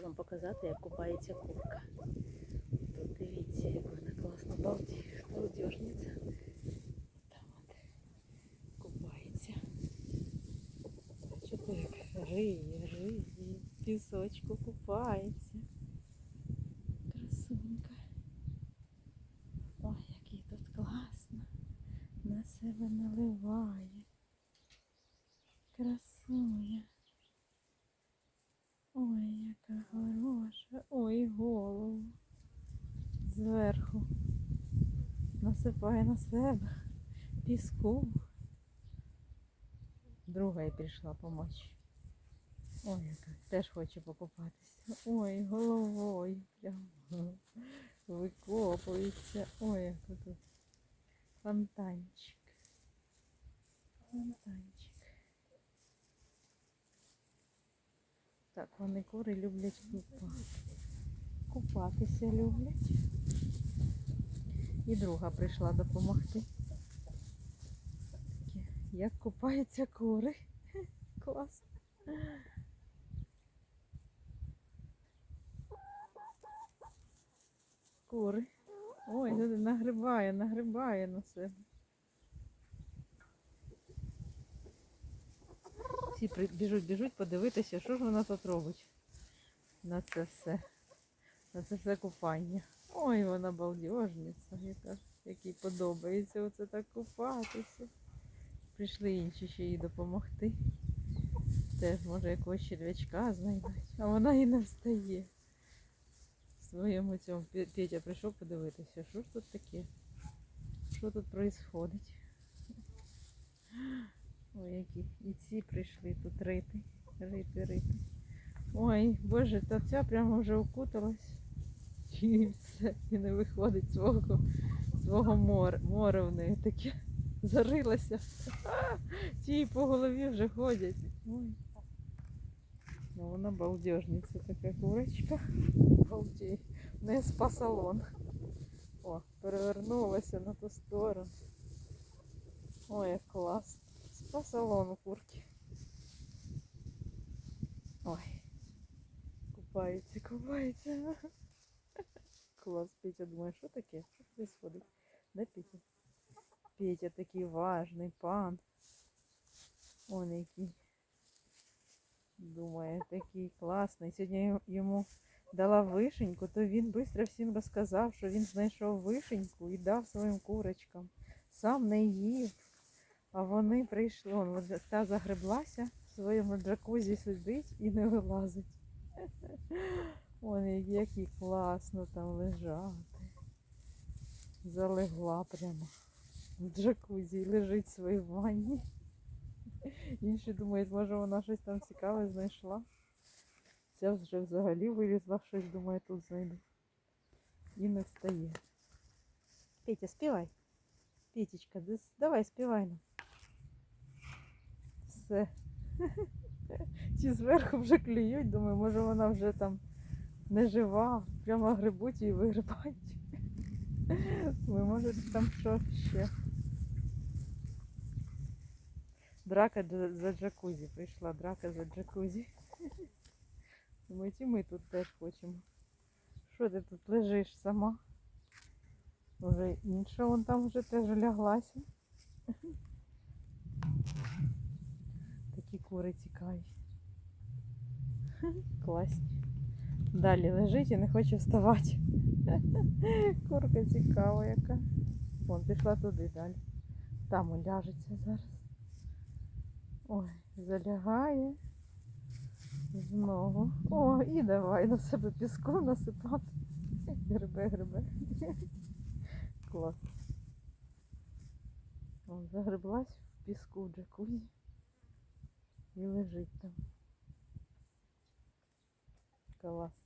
хочу вам показати, як купається курка. Тут дивіться, як вона класно балді- балдежниця. Там от купається. Бачите, як риє, риє, пісочку купається. Красунька. Ой, який тут класно. На себе наливає. Красуня. Яка хороша. Ой, голову. Зверху. Насипає на себе піску. Друга й прийшла помочь. Ой, яка теж хоче покупатися. Ой, головою прямо викопується. Ой, як тут. Фонтанчик. Так, вони кури люблять купати. Купатися люблять. І друга прийшла допомогти. Як купаються кури. Класно. Кури. Ой, люди нагрибає, нагрибає на себе. Всі біжуть, біжуть подивитися, що ж вона тут робить на це все. На це все купання. Ой, вона балдежниця, яка, якій подобається оце так купатися. Прийшли інші ще їй допомогти. Теж, може, якогось черв'ячка знайдуть. А вона і не встає. В своєму цьому Петя прийшов подивитися, що ж тут таке? Що тут відбувається? Ой, які і ці прийшли тут рити, рити, рити. Ой, боже, та ця прямо вже окуталась. І все, і не виходить свого, свого моря. Море в неї таке зарилася. Ті по голові вже ходять. Ой. Ну, вона балдежниця така курочка. Балдей. Не спа-салон. О, перевернулася на ту сторону. Ой, як класно. Спа-салон у курки. Ой. Купається, купається. Клас, Петя думає, що таке? Що происходит? Да, Петя? Петя такий важний пан. Он який. Думає, такий класний. Сьогодні йому дала вишеньку, то він швидко всім розказав, що він знайшов вишеньку і дав своїм курочкам. Сам не їв. А вони прийшли, он, та загреблася в своєму джакузі сидить і не вилазить. Вони які класно там лежати. Залегла прямо в джакузі лежить в своїй ванні. Інші думають, може вона щось там цікаве знайшла. Ця вже взагалі вилізла, щось думає, тут знайду. І не встає. Петя, співай. Петечка, давай співай нам. Все. Ті зверху вже клюють, думаю, може вона вже там не жива, прямо грибуть і вигрибають. Ви можете там що ще. Драка за джакузі. Прийшла драка за джакузі. Думають, і ми тут теж хочемо. Що ти тут лежиш сама? Вже інша вон там вже теж ляглася. Такі кури тікають. Класні. Далі лежить і не хоче вставати. Курка цікава яка. Вон пішла туди далі. Там уляжеться зараз. Ой, залягає. Знову. О, і давай на себе піску насипати. Грибе, грибе. Клас. Он загреблась в піску в джакузі і лежить там. Клас.